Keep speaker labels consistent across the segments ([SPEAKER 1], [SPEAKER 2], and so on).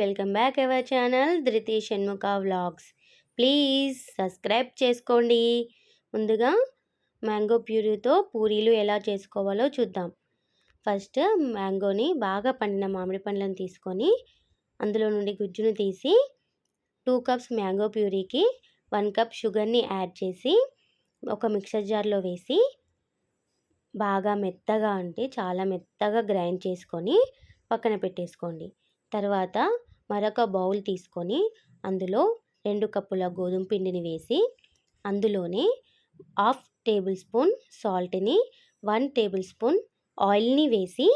[SPEAKER 1] Welcome back our channel ధృతి Shanmukha vlogs. Please subscribe చేసుకోండి. ముందుగా మ్యాంగో ప్యూరీతో పూరీలు ఎలా చేసుకోవాలో చూద్దాం. ఫస్ట్ మ్యాంగోని బాగా పండిన మామిడి పండ్లను తీసుకొని అందులో నుండి గుజ్జును తీసి టూ కప్స్ మ్యాంగో ప్యూరీకి వన్ కప్ షుగర్ని యాడ్ చేసి ఒక మిక్సర్ జార్లో వేసి బాగా మెత్తగా అంటే చాలా మెత్తగా గ్రైండ్ చేసుకొని పక్కన పెట్టేసుకోండి. తర్వాత మరొక బౌల్ తీసుకొని అందులో రెండు కప్పుల గోధుమ పిండిని వేసి అందులోనే హాఫ్ టేబుల్ స్పూన్ సాల్ట్ని వన్ టేబుల్ స్పూన్ ఆయిల్ని వేసి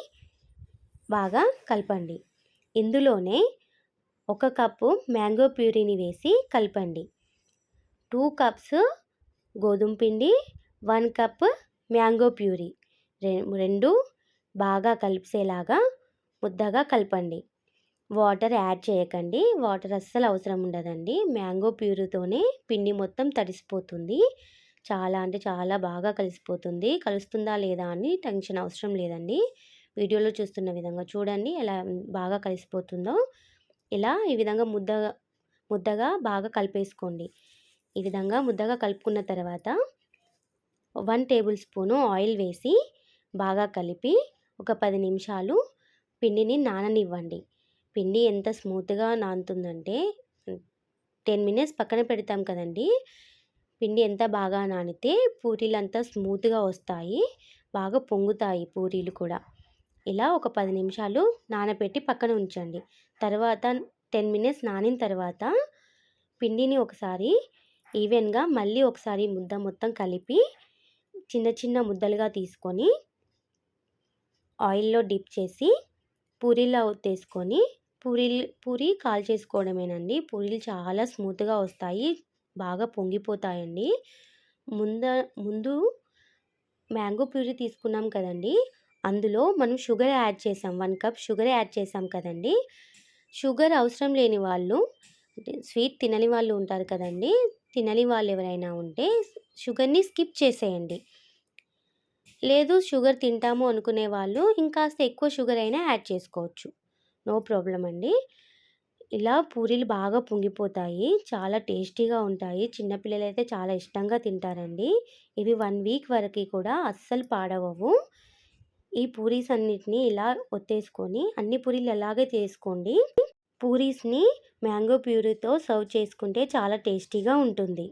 [SPEAKER 1] బాగా కలపండి. ఇందులోనే ఒక కప్పు మ్యాంగో ప్యూరీని వేసి కలపండి. టూ కప్స్ గోధుమ పిండి వన్ కప్ మ్యాంగో ప్యూరీ. రెండు బాగా కలిపేలాగా ముద్దగా కలపండి. వాటర్ యాడ్ చేయకండి. వాటర్ అస్సలు అవసరం ఉండదండి. మ్యాంగో ప్యూరీతోనే పిండి మొత్తం తడిసిపోతుంది. చాలా అంటే చాలా బాగా కలిసిపోతుంది. కలుస్తుందా లేదా అని టెన్షన్ అవసరం లేదండి. వీడియోలో చూస్తున్న విధంగా చూడండి. ఎలా బాగా కలిసిపోతుందో. ఇలా ఈ విధంగా ముద్ద ముద్దగా బాగా కలిపేసుకోండి. ఈ విధంగా ముద్దగా కలుపుకున్న తర్వాత వన్ టేబుల్ స్పూను ఆయిల్ వేసి బాగా కలిపి ఒక పది నిమిషాలు పిండిని నాననివ్వండి. పిండి ఎంత స్మూత్గా నానుతుందంటే టెన్ మినిట్స్ పక్కన పెడతాం కదండి. పిండి ఎంత బాగా నానితే పూరీలు అంతా స్మూత్గా వస్తాయి బాగా పొంగుతాయి పూరీలు కూడా. ఇలా ఒక పది నిమిషాలు నానబెట్టి పక్కన ఉంచండి. తర్వాత టెన్ మినిట్స్ నానిన తర్వాత పిండిని ఒకసారి ఈవెన్గా మళ్ళీ ఒకసారి ముద్ద మొత్తం కలిపి చిన్న చిన్న ముద్దలుగా తీసుకొని ఆయిల్లో డిప్ చేసి పూరీలా తీసుకొని పూరీలు పూరి కాల్ చేసుకోవడమేనండి. పూరీలు చాలా స్మూత్గా వస్తాయి బాగా పొంగిపోతాయండి. ముంద ముందు మ్యాంగో ప్యూరీ తీసుకున్నాం కదండి. అందులో మనం షుగర్ యాడ్ చేసాం వన్ కప్ షుగర్ యాడ్ చేసాం కదండి. షుగర్ అవసరం లేని వాళ్ళు స్వీట్ తినని వాళ్ళు ఉంటారు కదండి. తినని వాళ్ళు ఎవరైనా ఉంటే షుగర్ని స్కిప్ చేసేయండి. లేదు షుగర్ తింటాము అనుకునే వాళ్ళు ఇంకాస్త ఎక్కువ షుగర్ అయినా యాడ్ చేసుకోవచ్చు. నో ప్రాబ్లం అండి. ఇలా పూరీలు బాగా పొంగిపోతాయి చాలా టేస్టీగా ఉంటాయి. చిన్నపిల్లలు అయితే చాలా ఇష్టంగా తింటారండి. ఇవి వన్ వీక్ వరకు కూడా అస్సలు పాడవవు. ఈ పూరీస్ అన్నిటిని ఇలా ఒత్తేసుకొని అన్ని పూరీలు అలాగే తీసుకోండి పూరీస్ని మ్యాంగో ప్యూరీతో సర్వ్ చేసుకుంటే చాలా టేస్టీగా ఉంటుంది.